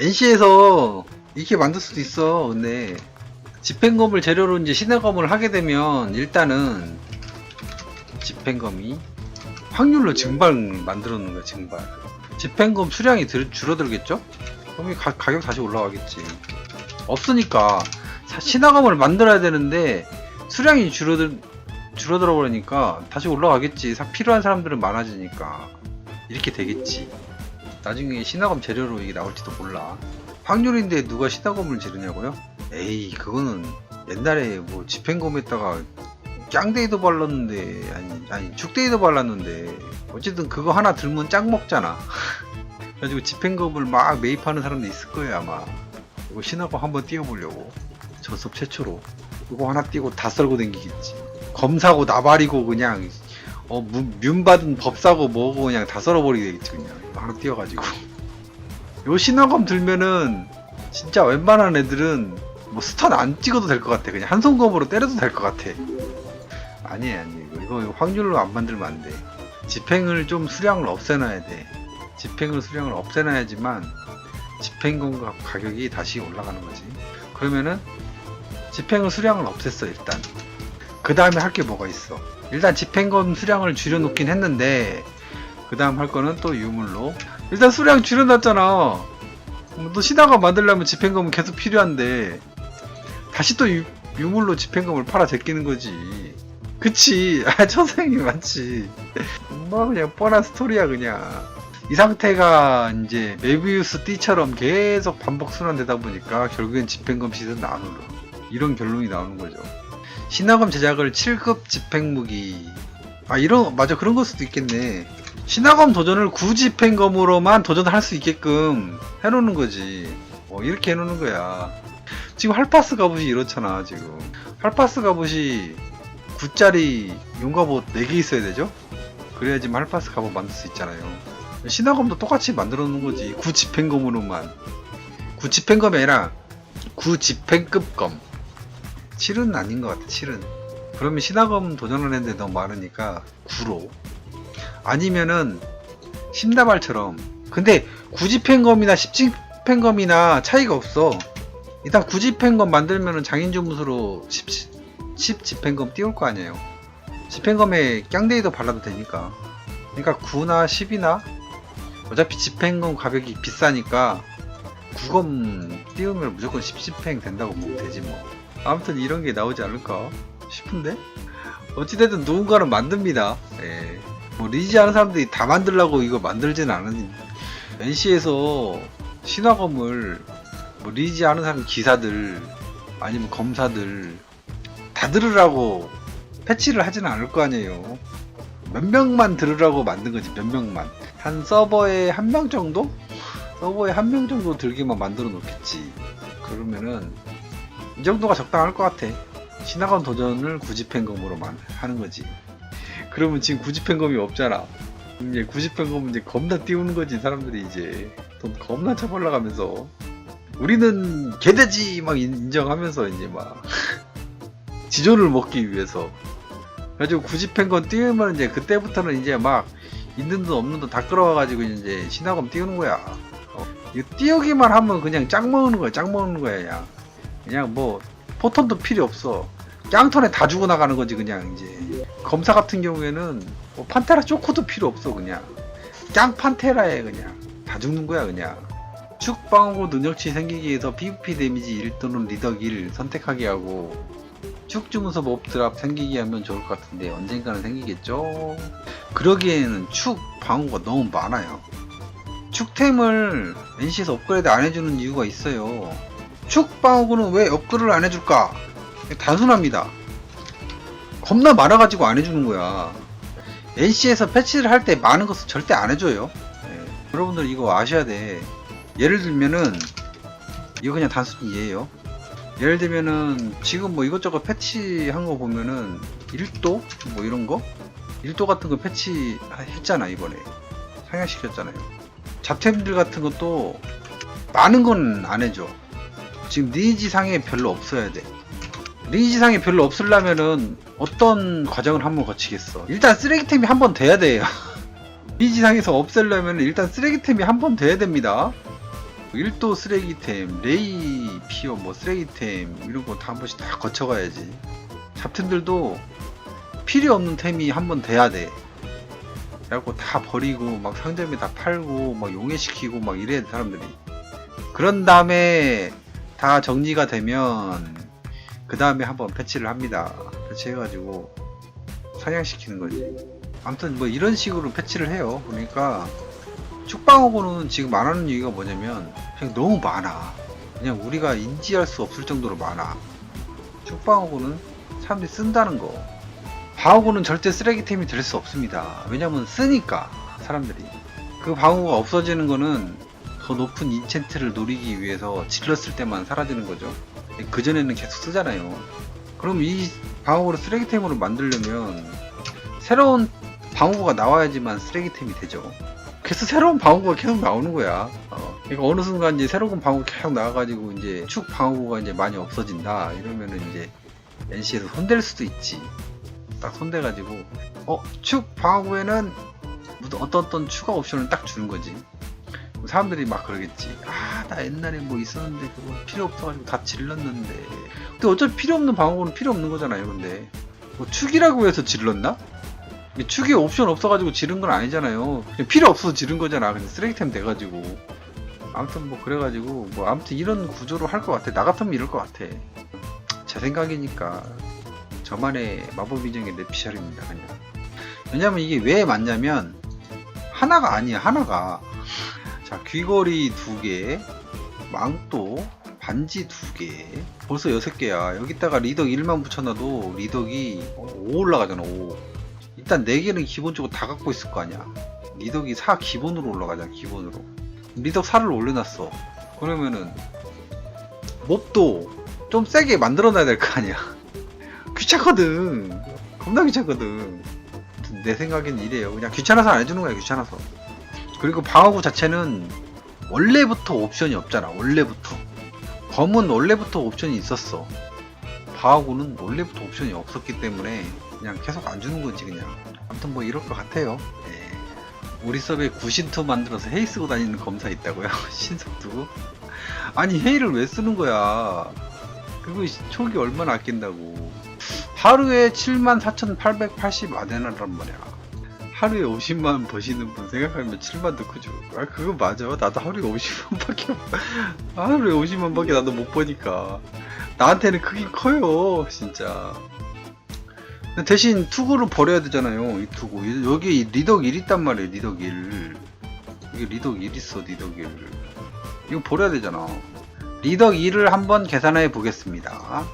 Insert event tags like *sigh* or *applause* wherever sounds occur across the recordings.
NC에서 이렇게 만들 수도 있어. 근데 집행검을 재료로 이제 신화검을 하게 되면 일단은 집행검이 확률로 증발 만들어 놓는 거야 증발. 집행검 수량이 들- 줄어들겠죠? 그럼 이 가, 가격 다시 올라가겠지. 없으니까 사- 신화검을 만들어야 되는데 수량이 줄어들 줄어들어 버리니까 다시 올라가겠지. 사- 필요한 사람들은 많아지니까 이렇게 되겠지. 나중에 신화검 재료로 이게 나올지도 몰라. 확률인데 누가 신화검을 지르냐고요? 에이 그거는 옛날에 뭐 집행검에다가 짱데이도 발랐는데 아니 아니 죽데이도 발랐는데 어쨌든 그거 하나 들면 짱 먹잖아. *laughs* 그래가지고 집행검을 막 매입하는 사람도 있을 거예요 아마. 이거 신화검 한번 띄워보려고 전섭 최초로 이거 하나 띄고 다 썰고 댕기겠지. 검사고 나발이고 그냥 어 문- 뮨받은 법사고 뭐고 그냥 다 썰어버리겠지 그냥. 이거 하나 띄워가지고. 요 신화검 들면은 진짜 웬만한 애들은 뭐 스턴 안 찍어도 될 것 같아. 그냥 한 손검으로 때려도 될 것 같아. 아니에요 아니에요. 이거, 이거 확률로 안 만들면 안 돼. 집행을 좀 수량을 없애놔야 돼. 집행을 수량을 없애놔야지만 집행검 가- 가격이 다시 올라가는 거지. 그러면은 집행을 수량을 없앴어 일단 그 다음에 할 게 뭐가 있어? 일단 집행검 수량을 줄여놓긴 했는데 그 다음 할 거는 또 유물로. 일단 수량 줄여놨잖아. 뭐또 신화가 만들려면 집행검은 계속 필요한데 다시 또 유, 유물로 집행검을 팔아 제끼는 거지. 그치? *laughs* 아 천생이 맞지. 뭐 그냥 뻔한 스토리야 그냥. 이 상태가 이제 메비우스 띠처럼 계속 반복 순환되다 보니까 결국엔 집행검 시즌 안 오르 이런 결론이 나오는 거죠 신화검 제작을 7급 집행무기. 아 이런 맞아. 그런 걸 수도 있겠네. 신화검 도전을 구집행검으로만 도전할 수 있게끔 해놓는 거지. 어 이렇게 해놓는 거야. 지금 할파스 갑옷이 이렇잖아 지금. 할파스 갑옷이 9짜리 용갑옷 4개 있어야 되죠? 그래야지 할파스 갑옷 만들 수 있잖아요. 신화검도 똑같이 만들어 놓은 거지. 구집행검으로만. 구집행검이 아니라 구집행급검 7은 아닌 것 같아 7은. 그러면 신화검 도전을 했는데 너무 많으니까 9로. 아니면은 심다발처럼. 근데 구집행검이나 십집행검이나 차이가 없어. 일단 구집행검 만들면은 장인주무수로 10, 10 집행검 띄울 거 아니에요. 집행검에 깡데이도 발라도 되니까. 그러니까 9나 10이나? 어차피 집행검 가격이 비싸니까 9검 띄우면 무조건 10, 집행 된다고 보면 되지 뭐 아무튼 이런 게 나오지 않을까 싶은데? 어찌됐든 누군가는 만듭니다. 예. 뭐 리지 하는 사람들이 다 만들라고 이거 만들지는 않은 NC에서 신화검을 뭐 리지 하는 사람 기사들 아니면 검사들 다 들으라고 패치를 하지는 않을 거 아니에요. 몇 명만 들으라고 만든 거지 몇 명만. 한 서버에 한 명 정도? 서버에 한 명 정도 들기만 만들어 놓겠지. 그러면은 이 정도가 적당할 것 같아 신화검 도전을 구집행검으로만 하는 거지 그러면 지금 구집행검이 없잖아. 이제 구집행검은 이제 겁나 띄우는 거지 사람들이 이제 돈 겁나 쳐벌러가면서 우리는 개돼지 막 인- 인정하면서 이제 막 *laughs* 지존을 먹기 위해서 그래가지고 구집행검 띄우면 이제 그때부터는 이제 막 있는 돈 없는 돈 다 끌어와가지고 이제 신화검 띄우는 거야. 어, 이거 띄우기만 하면 그냥 짱 먹는 거야, 짱 먹는 거야, 그냥. 그냥 뭐 포턴도 필요 없어. 깡턴에 다 주고 나가는 거지 그냥 이제. 검사 같은 경우에는 뭐 판테라 쪼코도 필요 없어 그냥. 깡 판테라에 그냥 다 죽는 거야 그냥. 축 방어구 능력치 생기기 위해서 PVP 데미지 1 또는 리덕 1 선택하게 하고 축 주문서 몹 드랍 생기게 하면 좋을 것 같은데 언젠가는 생기겠죠? 그러기에는 축 방어가 너무 많아요. 축템을 NC에서 업그레이드 안 해주는 이유가 있어요 축 방어구는 왜 업그레이드를 안 해줄까 단순합니다. 겁나 많아가지고 안 해주는 거야. NC에서 패치를 할 때 많은 것을 절대 안 해줘요. 예, 여러분들 이거 아셔야 돼. 예를 들면은 이거 그냥 단순히 이해해요. 예를 들면은 지금 뭐 이것저것 패치한 거 보면은 1도 뭐 이런 거 1도 같은 거 패치 했잖아 이번에 상향시켰잖아요. 잡템들 같은 것도 많은 건 안 해줘. 지금 니지 상에 별로 없어야 돼. 리니지상에 별로 없으려면은 어떤 과정을 한번 거치겠어. 일단 쓰레기템이 한 번 돼야 돼요. *laughs* 리니지상에서 없애려면 일단 쓰레기템이 한 번 돼야 됩니다. 일도 쓰레기템, 레이 피어 뭐 쓰레기템 이런 거 다 한 번씩 다 거쳐가야지. 잡템들도 필요 없는 템이 한 번 돼야 돼. 그래갖고 다 버리고 막 상점에 다 팔고 막 용해시키고 막 이래야 돼 사람들이. 그런 다음에 다 정리가 되면 그 다음에 한번 패치를 합니다. 패치해가지고 사냥시키는 거지. 아무튼 뭐 이런 식으로 패치를 해요. 그러니까 축방하고는 지금 말하는 얘기가 뭐냐면 그냥 너무 많아. 그냥 우리가 인지할 수 없을 정도로 많아. 축방하고는 사람들이 쓴다는 거. 방어구는 절대 쓰레기템이 될 수 없습니다. 왜냐면 쓰니까 사람들이 그 방어구가 없어지는 거는 더 높은 인챈트를 노리기 위해서 질렀을 때만 사라지는 거죠. 그 전에는 계속 쓰잖아요. 그럼 이 방어구를 쓰레기템으로 만들려면 새로운 방어구가 나와야지만 쓰레기템이 되죠. 그래서 새로운 방어구가 계속 나오는 거야. 어, 그러니까 어느 순간 이제 새로운 방어구 계속 나와가지고 이제 축 방어구가 이제 많이 없어진다 이러면은 이제 NC에서 손댈 수도 있지. 딱 손대가지고 어축 방어구에는 무슨 어떤 어떤 추가 옵션을 딱 주는 거지. 사람들이 막 그러겠지. 아 나 옛날에 뭐 있었는데 그거 필요 없어가지고 다 질렀는데. 근데 어차피 필요 없는 방어구는 필요 없는 거잖아요. 근데 뭐 축이라고 해서 질렀나? 축에 옵션 없어가지고 지른 건 아니잖아요. 필요 없어서 지른 거잖아. 그냥 쓰레기템 돼가지고. 아무튼 뭐 그래가지고 뭐 아무튼 이런 구조로 할 것 같아. 나 같으면 이럴 것 같아. 제 생각이니까 저만의 마법 인정의 뇌피셜입니다. 그냥. 왜냐면 이게 왜 맞냐면 하나가 아니야. 하나가. 자 귀걸이 두 개, 망토, 반지 두 개. 벌써 여섯 개야. 여기다가 리덕 1만 붙여놔도 리덕이 5 올라가잖아. 5. 일단 4개는 기본적으로 다 갖고 있을 거 아니야. 리덕이 4 기본으로 올라가잖아, 기본으로. 리덕 4를 올려놨어. 그러면은, 몹도 좀 세게 만들어놔야 될 거 아니야. *laughs* 귀찮거든. 겁나 귀찮거든. 내 생각엔 이래요. 그냥 귀찮아서 안 해주는 거야, 귀찮아서. 그리고 방어구 자체는 원래부터 옵션이 없잖아, 원래부터. 검은 원래부터 옵션이 있었어. 방어구는 원래부터 옵션이 없었기 때문에 그냥 계속 안 주는 거지 그냥. 아무튼 뭐 이럴 것 같아요. 예. 우리 서버에 구신투 만들어서 헤이 쓰고 다니는 검사 있다고요? *laughs* 신속 두고 아니 헤이를 왜 쓰는 거야? 그거 초기 얼마나 아낀다고. 하루에 74,880 아데나란 말이야 하루에 50만 버시는 분 생각하면 7만도 크죠. 아 그거 맞아. 나도 하루에 50만밖에 *laughs* 하루에 50만밖에 나도 못 버니까. 나한테는 크긴 커요 진짜. 대신 투구를 버려야 되잖아요 이 투구. 여기 리덕 1 있단 말이에요 리덕 1 이게 리덕 1 있어 리덕 1 이거 버려야 되잖아. 리덕 2를 한번 계산해 보겠습니다.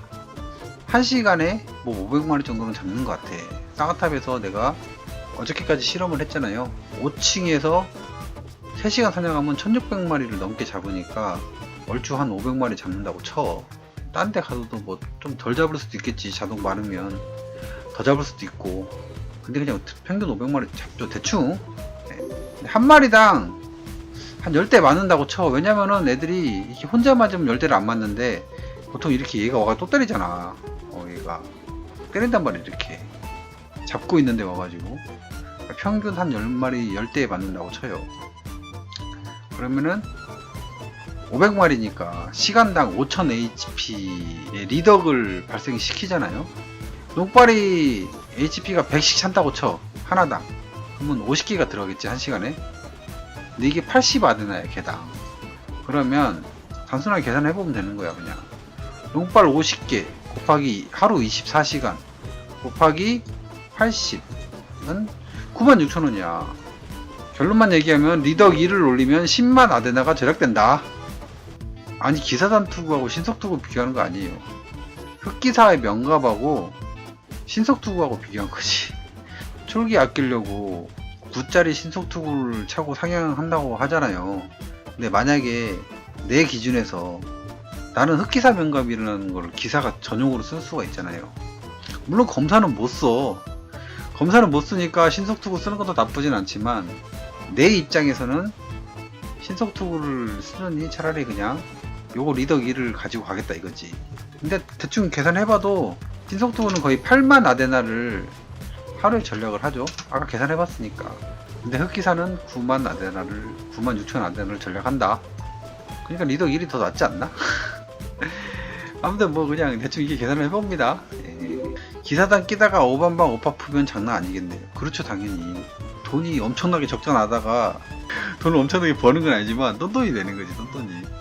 1시간에 뭐 500마리 정도는 잡는 것 같아. 쌍화탑에서 내가 어저께까지 실험을 했잖아요. 5층에서 3시간 사냥하면 1600마리를 넘게 잡으니까 얼추 한 500마리 잡는다고 쳐. 딴 데 가서도 뭐 좀 덜 잡을 수도 있겠지 자동 많으면. 더 잡을 수도 있고. 근데 그냥 평균 500마리 잡죠 대충. 네. 한 마리당 한 10대 맞는다고 쳐. 왜냐면은 애들이 이렇게 혼자 맞으면 10대를 안 맞는데 보통 이렇게 얘가 와가 또 때리잖아. 어 얘가. 때린단 말이야 이렇게 잡고 있는데 와가지고 평균 한 10마리 10대에 맞는다고 쳐요 그러면은 500마리니까 시간당 5000HP의 리덕을 발생시키잖아요. 녹발이 HP가 100씩 찬다고 쳐. 하나당. 그러면 50개가 들어가겠지, 한 시간에. 근데 이게 80 아드나야, 개당. 그러면 단순하게 계산해보면 되는 거야, 그냥. 녹발 50개 곱하기 하루 24시간 곱하기 80은 96,000원이야. 결론만 얘기하면 리덕 2를 올리면 10만 아데나가 절약된다. 아니 기사단 투구하고 신속 투구 비교하는 거 아니에요. 흑기사의 명갑하고 신속 투구하고 비교한 거지. 철기 아끼려고 9짜리 신속 투구를 차고 상향한다고 하잖아요. 근데 만약에 내 기준에서 나는 흑기사 명갑이라는 걸 기사가 전용으로 쓸 수가 있잖아요. 물론 검사는 못 써. 검사는 못 쓰니까 신속 투구 쓰는 것도 나쁘진 않지만 내 입장에서는 신속 투구를 쓰느니 차라리 그냥 요거 리더 2를 가지고 가겠다 이거지. 근데 대충 계산해봐도 신속 투구는 거의 8만 아데나를 하루에 전략을 하죠. 아까 계산해봤으니까. 근데 흑기사는 9만 아데나를 9만 6천 아데나를 전략한다. 그러니까 리더 1이 더 낫지 않나? *laughs* 아무튼 뭐 그냥 대충 이게 계산을 해봅니다. 예. 기사단 끼다가 오반방 오파프면 장난 아니겠네요. 그렇죠 당연히 돈이 엄청나게 적자 나다가 *laughs* 돈을 엄청나게 버는 건 아니지만 똔똔이 되는 거지 똔똔이.